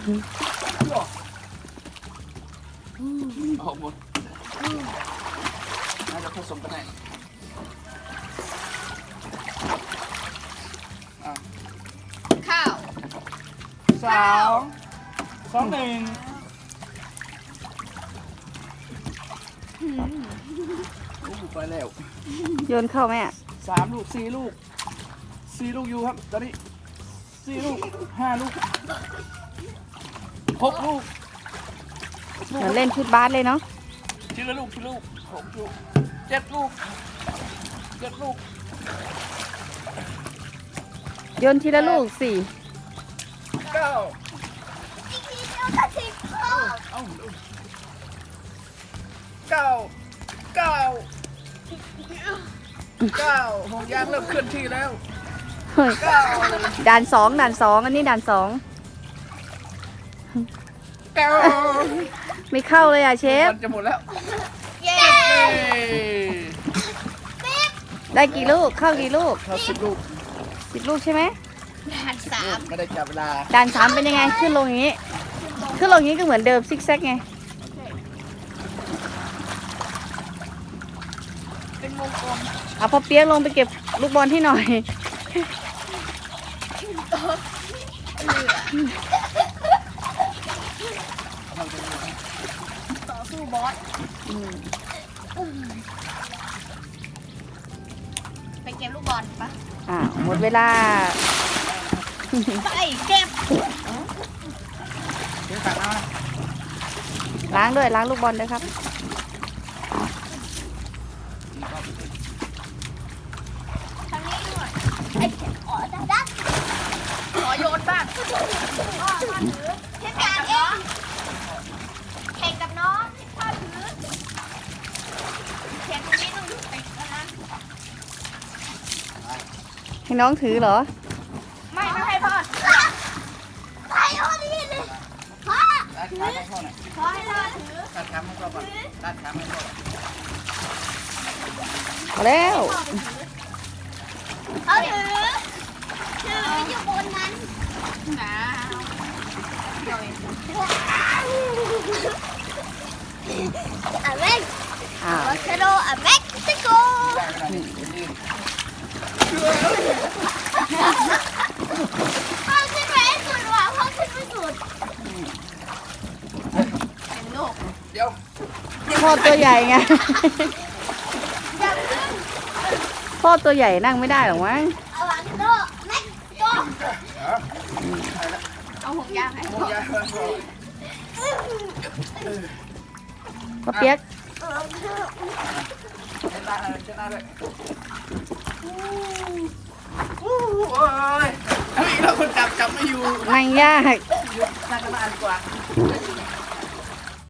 ออกหมดน่าจะผสมกันได้อ่ข้าวสาวสองหนึ่งโอ้โหไปแล้วโยนเข้าไหมอะสามลูกสี่ลูกสี่ลูกอยู่ครับตอนนี้สี่ลูกห้าลูก หกลูกเหมือนเล่นฟุตบาสเลยเนาะทีละลูกทีละลูกหกลูกเจ็ดลูกเจ็ดลูกโยนทีละลูกสี่เก้าอีกทีเดียวจะสิบข้อเอ้าเก้าเก้าเก้าหงยางเริ่มเคลื่อนที่แล้วเฮ้ยเก้าด่านสองด่านสองอันนี้ด่านสอง เก้าไม่เข้าเลยอะเชฟ มันจะหมดแล้ว เย้เอ้ยได้กี่ลูกเข้ากี่ลูกเข้าสิบลูกสิบลูกใช่ไหมด่านสามไม่ได้จับเวลาด่านสามเป็นยังไงขึ้นลงอย่างนี้ ขึ้นลงอย่างนี้ก็เหมือนเดิมซิกแซกไงเป็นวงกลมเอาพอเปียกลงไปเก็บลูกบอลที่หน่อย ต่อสู้บอสไปเก็บลูกบอลปะอ่าหมดเวลา ไปเก็บเดี๋ยวตักเอานะล้างด้วยล้างลูกบอลด้วยครับ ทางนี้ด้วยไอ้ขอดัดัขอโยนบ้างพ่อพ่อถือเทศกาลเองแข่งกับน้องพ่อถือแข่งตรงนี้ต้องไปแล้วนะ ให้น้องถือเหรอ ไม่ไม่ให้พ่อไปเอาดีเลยพ่อตัดขาให้พ่อหน่อยขอให้พ่อถือตัดขาให้พ่อก่อนตัดขาให้พ่อก่อนพอแล้วเขาถือถืออยู่บนนั้นนะอะเม็กอ่าบาร์เซโลอะเม็กซิโก ได้เวลานี่ยืน พ่อขึ้นไปให้สุดว่ะพ่อขึ้นไปสุดเป็นลูก เดี๋ยว พ่อตัวใหญ่ไง พ่อตัวใหญ่นั่งไม่ได้หรอกมั้งเอาหรอไปละเอาห่วงยางให้พ่อยายมาเปียกโอ้ยเฮ้ยเราคนจับจับไม่อยู่นั่งยากหยุดนั่งกันมาดีกว่า